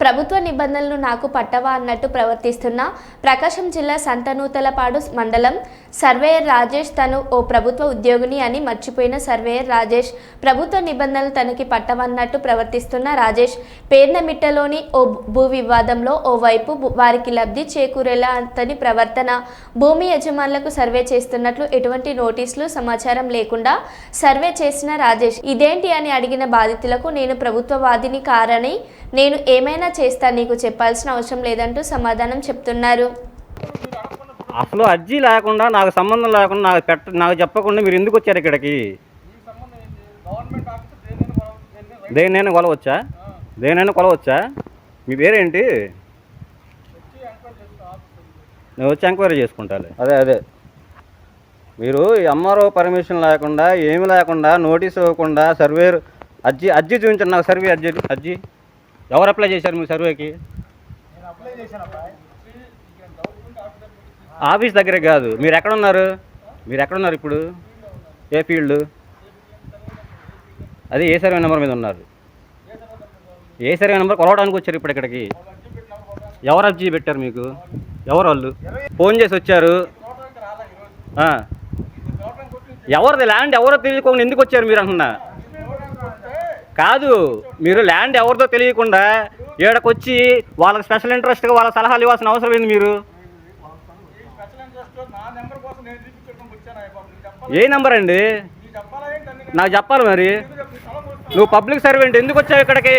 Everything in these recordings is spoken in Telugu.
ప్రభుత్వ నిబంధనలు నాకు పట్టవా అన్నట్టు ప్రవర్తిస్తున్న ప్రకాశం జిల్లా సంతనూతలపాడు మండలం సర్వేయర్ రాజేష్ తను ఓ ప్రభుత్వ ఉద్యోగిని అని మర్చిపోయిన సర్వేయర్ రాజేష్ ప్రభుత్వ నిబంధనలు తనకి పట్టవన్నట్టు ప్రవర్తిస్తున్న రాజేష్ పేర్నమిట్టలోని ఓ భూ వివాదంలో ఓ వైపు వారికి లబ్ధి చేకూరేలా అతని ప్రవర్తన భూమి యజమానులకు సర్వే చేస్తున్నట్లు ఎటువంటి నోటీసులు సమాచారం లేకుండా సర్వే చేసిన రాజేష్. ఇదేంటి అని అడిగిన బాధితులకు నేను ప్రభుత్వవాదిని కారని నేను ఏమైనా చేస్తా నీకు చెప్పాల్సిన అవసరం లేదంటూ సమాధానం చెప్తున్నారు. అసలు అర్జీ లేకుండా నాకు సంబంధం లేకుండా నాకు పెట్ట నాకు చెప్పకుండా మీరు ఎందుకు వచ్చారు ఇక్కడికి? దేన్నైనా కొలవచ్చా? దేనైనా కొలవచ్చా? మీ పేరేంటి? నేను వచ్చి ఎంక్వైరీ చేసుకుంటాలే. అదే అదే. మీరు ఎంఆర్ఓ పర్మిషన్ లేకుండా ఏమి లేకుండా నోటీస్ ఇవ్వకుండా సర్వే అర్జీ అర్జీ చూపించండి నాకు సర్వే అర్జీ అర్జీ. ఎవరు అప్లై చేశారు మీ సర్వేకి ఆఫీస్ దగ్గరే కాదు. మీరు ఎక్కడ ఉన్నారు? మీరు ఎక్కడ ఉన్నారు ఇప్పుడు? ఏ ఫీల్డ్ అది ఏ సర్వే నెంబర్ మీద ఉన్నారు? ఏ సర్వే నెంబర్ కొలవడానికి వచ్చారు ఇప్పుడు ఇక్కడికి? ఎవరు అర్జీ పెట్టారు మీకు? ఎవరు వాళ్ళు? ఫోన్ చేసి వచ్చారు. ఎవరిది ల్యాండ్ ఎవరో తెలియకుండా ఎందుకు వచ్చారు మీరు అంటున్నా? కాదు మీరు ల్యాండ్ ఎవరిదో తెలియకుండా ఈడకొచ్చి వాళ్ళకి స్పెషల్ ఇంట్రెస్ట్గా వాళ్ళ సలహాలు ఇవ్వాల్సిన అవసరం ఏంది మీరు? ఏ నెంబర్ అండి? నాకు చెప్పాలి మరి. నువ్వు పబ్లిక్ సర్వెంట్ ఎందుకు వచ్చావు ఇక్కడికి?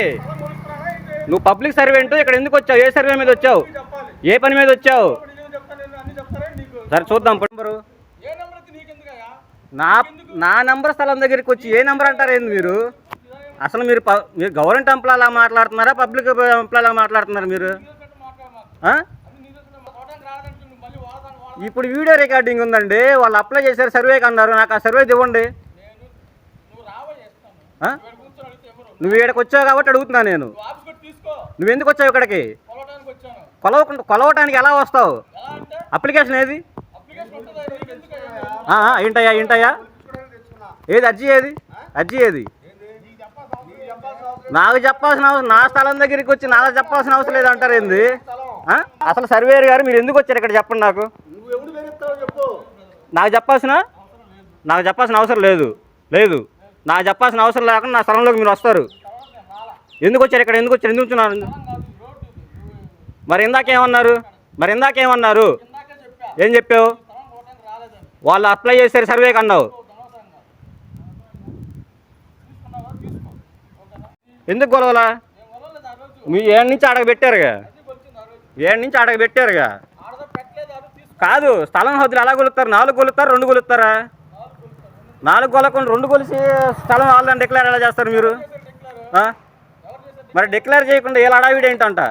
నువ్వు పబ్లిక్ సర్వెంట్ ఇక్కడ ఎందుకు వచ్చావు? ఏ సర్వే మీద వచ్చావు? ఏ పని మీద వచ్చావు? సరే చూద్దాం. నెంబరు నా నా నెంబర్ స్థలం దగ్గరికి వచ్చి ఏ నెంబర్ అంటారు ఏంది మీరు? అసలు మీరు ప- మీరు గవర్నమెంట్ ఎంప్లాయ్ మాట్లాడుతున్నారా? పబ్లిక్ ఎంప్లాయ్ మాట్లాడుతున్నారా మీరు? ఇప్పుడు వీడియో రికార్డింగ్ ఉందండి. వాళ్ళు అప్లై చేశారు సర్వేకి అన్నారు. నాకు ఆ సర్వే ఇవ్వండి. నువ్వు ఇక్కడికి వచ్చావు కాబట్టి అడుగుతున్నా నేను. నువ్వు ఎందుకు వచ్చావు ఇక్కడికి? కొలవకుండా కొలవటానికి ఎలా వస్తావు? అప్లికేషన్ ఏది? ఏంటయ్యా ఏంటయ్యా? ఏది అర్జీ ఏది? అర్జీ ఏది? నాకు చెప్పాల్సిన అవసరం నా స్థలం దగ్గరికి వచ్చి నాకు చెప్పాల్సిన అవసరం లేదు అంటారు ఏంది? అసలు సర్వేయర్ గారు మీరు ఎందుకు వచ్చారు ఇక్కడ చెప్పండి నాకు? నాకు చెప్పాల్సిన నాకు చెప్పాల్సిన అవసరం లేదు. లేదు. నాకు చెప్పాల్సిన అవసరం లేకుండా నా స్థలంలోకి మీరు వస్తారు. ఎందుకు వచ్చారు ఇక్కడ? ఎందుకు వచ్చారు? ఎందుకు వచ్చున్నారు మరి ఇందాకేమన్నారు మరి ఇందాకేమన్నారు ఏం చెప్పావు? వాళ్ళు అప్లై చేశారు సర్వేకి అన్నావు. ఎందుకు గొడవలా? మీ ఏడు నుంచి ఆడకు పెట్టారుగా ఏడు నుంచి ఆడకు పెట్టారుగా కాదు స్థలం హద్దులు ఎలా కొలుస్తారు నాలుగు కొలుస్తారు రెండు కొలుస్తారా నాలుగు కొలకుండా రెండు కొలిసి స్థలం వాళ్ళని డిక్లేర్ ఎలా చేస్తారు మీరు? మరి డిక్లేర్ చేయకుండా ఏ అడావిడి ఏంటంట?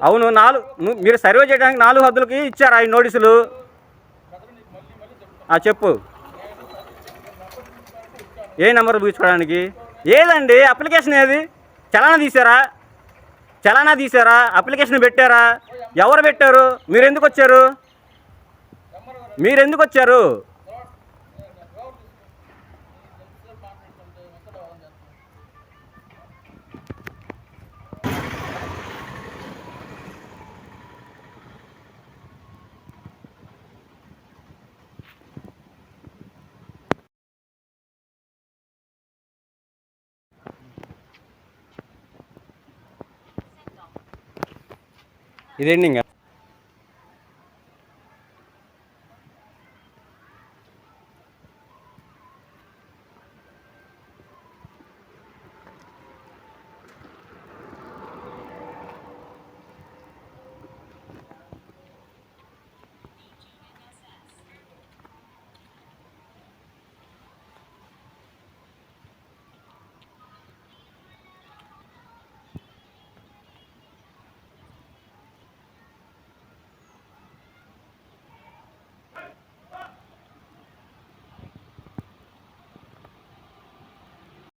అవును నాలుగు మీరు సర్వే చేయడానికి నాలుగు హద్దులకి ఇచ్చారు ఆయన నోటీసులు? ఆ, చెప్పు. ఏ నెంబర్ చూసుకోవడానికి ఏదండి? అప్లికేషన్ ఏది? చలానా తీసారా చలానా తీసారా అప్లికేషన్ పెట్టారా? ఎవరు పెట్టారు? మీరు ఎందుకు వచ్చారు? మీరు ఎందుకు వచ్చారు? ఇదేంటి ఇంకా